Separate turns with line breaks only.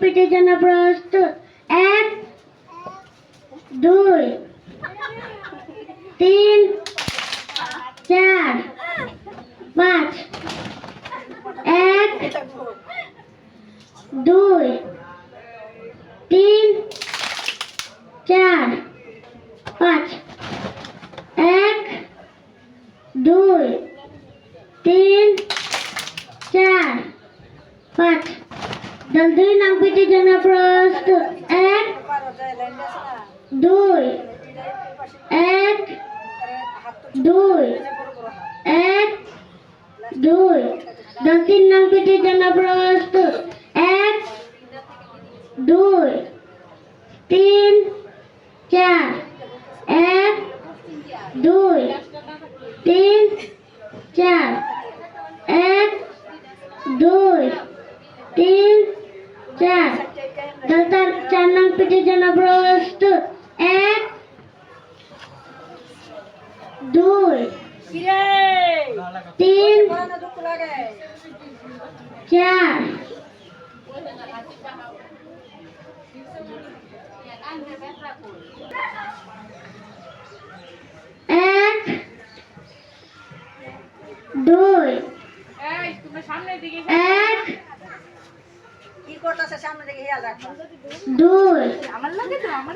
পিঠের জন্য প্রস্তুত। এক দুই তিন চার পাঁচ। এক দুই তিন চার পাঁচ এক দুই তিন চার পাঁচ দল দুই নাম পিঠের জন্য প্রস্তুত এক দুই এক দুই এক দুই দল তিন নাম পিঠের জন্য প্রস্তুত এক দুই তিন চার এক দুই তিন চার এক দুই তিন চার দলতার চার নং পিঠের জন্য প্রস্তুত এক দুই তিন চার এক দুই এক
করতেছে সামনে দিকে হিয়াল রাখবা
দুই।
আমার লাগে তো আমার